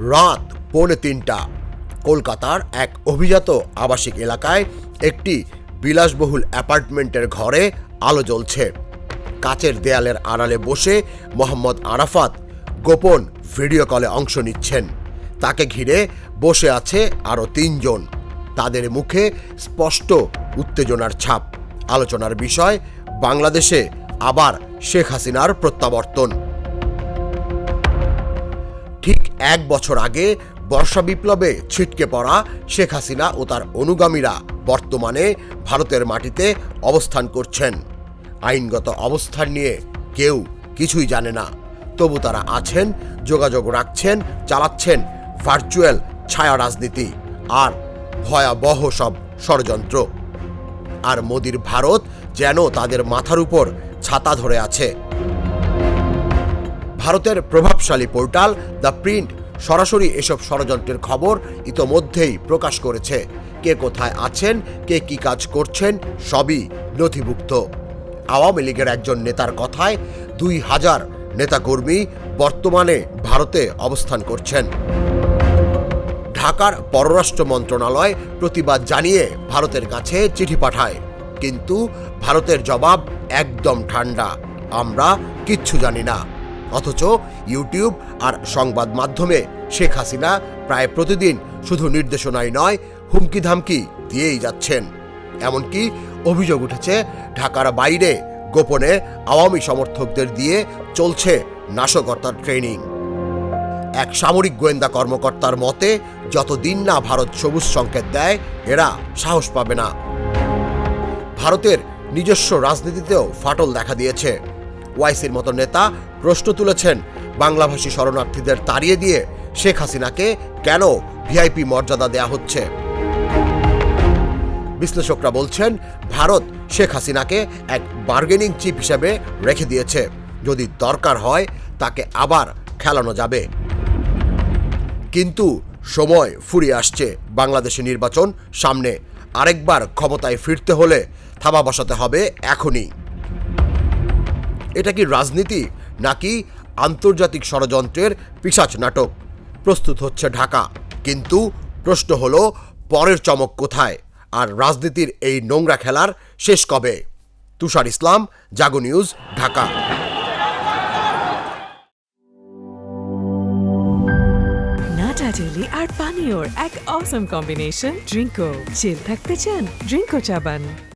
রাত পৌনে তিনটা। কলকাতার এক অভিজাত আবাসিক এলাকায় একটি বিলাসবহুল অ্যাপার্টমেন্টের ঘরে আলো জ্বলছে। কাচের দেয়ালের আড়ালে বসে মোহাম্মদ আরাফাত গোপন ভিডিও কলে অংশ নিচ্ছেন। তাকে ঘিরে বসে আছে আরও তিনজন। তাদের মুখে স্পষ্ট উত্তেজনার ছাপ। আলোচনার বিষয়, বাংলাদেশে আবার শেখ হাসিনার প্রত্যাবর্তন। ঠিক এক বছর আগে বর্ষা বিপ্লবে ছিটকে পড়া শেখ হাসিনা ও তার অনুগামীরা বর্তমানে ভারতের মাটিতে অবস্থান করছেন। আইনগত অবস্থান নিয়ে কেউ কিছুই জানে না। তবু তারা আছেন, যোগাযোগ রাখছেন, চালাচ্ছেন ভার্চুয়াল ছায়া রাজনীতি আর ভয়াবহ সব ষড়যন্ত্র। আর মোদির ভারত যেন তাদের মাথার উপর ছাতা ধরে আছে। ভারতের প্রভাবশালী পোর্টাল দ্য প্রিন্ট সরাসরি এসব ষড়যন্ত্রের খবর ইতোমধ্যেই প্রকাশ করেছে। কে কোথায় আছেন, কে কি কাজ করছেন, সবই নথিভুক্ত। আওয়ামী লীগের একজন নেতার কথায় দুই হাজার নেতাকর্মী বর্তমানে ভারতে অবস্থান করছেন। ঢাকার পররাষ্ট্র মন্ত্রণালয় প্রতিবাদ জানিয়ে ভারতের কাছে চিঠি পাঠায়। কিন্তু ভারতের জবাব একদম ঠান্ডা। আমরা কিচ্ছু জানি না। অথচ ইউটিউব আর সংবাদ মাধ্যমে শেখ হাসিনা প্রায় প্রতিদিন শুধু নির্দেশনাই নয় হুমকি ধামকি দিয়েই যাচ্ছেন। এমনকি অভিযোগ উঠেছে, ঢাকার বাইরে গোপনে আওয়ামী সমর্থকদের দিয়ে চলছে নাশকতার ট্রেনিং। এক সামরিক গোয়েন্দা কর্মকর্তার মতে, যতদিন না ভারত সবুজ সংকেত দেয়, এরা সাহস পাবে না। ভারতের নিজস্ব রাজনীতিতেও ফাটল দেখা দিয়েছে। ওয়াইসির মতো নেতা প্রশ্ন তুলেছেন বাংলাভাষী শরণার্থীদের তাড়িয়ে দিয়ে শেখ হাসিনাকে কেন ভিআইপি মর্যাদা দেয়া হচ্ছে। বিশ্লেষকরা বলছেন, ভারত শেখ হাসিনাকে এক বার্গেনিং চিপ হিসেবে রেখে দিয়েছে। যদি দরকার হয়, তাকে আবার খেলানো যাবে। কিন্তু সময় ফুরিয়ে আসছে। বাংলাদেশে নির্বাচন সামনে। আরেকবার ক্ষমতায় ফিরতে হলে থাবা বসাতে হবে এখনই। এটা কি রাজনীতি নাকি আন্তর্জাতিক ষড়যন্ত্রের পিসাচ নাটক? প্রস্তুত হচ্ছে ঢাকা। কিন্তু প্রশ্ন হলো, পরের চমক কোথায়? আর রাজনীতির এই নোংরা খেলার শেষ কবে? তুষার ইসলাম, জাগো নিউজ, ঢাকা। আর পানীয়র এক অসম কম্বিনেশন ড্রিঙ্কো চিল থাকতে চান ড্রিঙ্কো চাবান।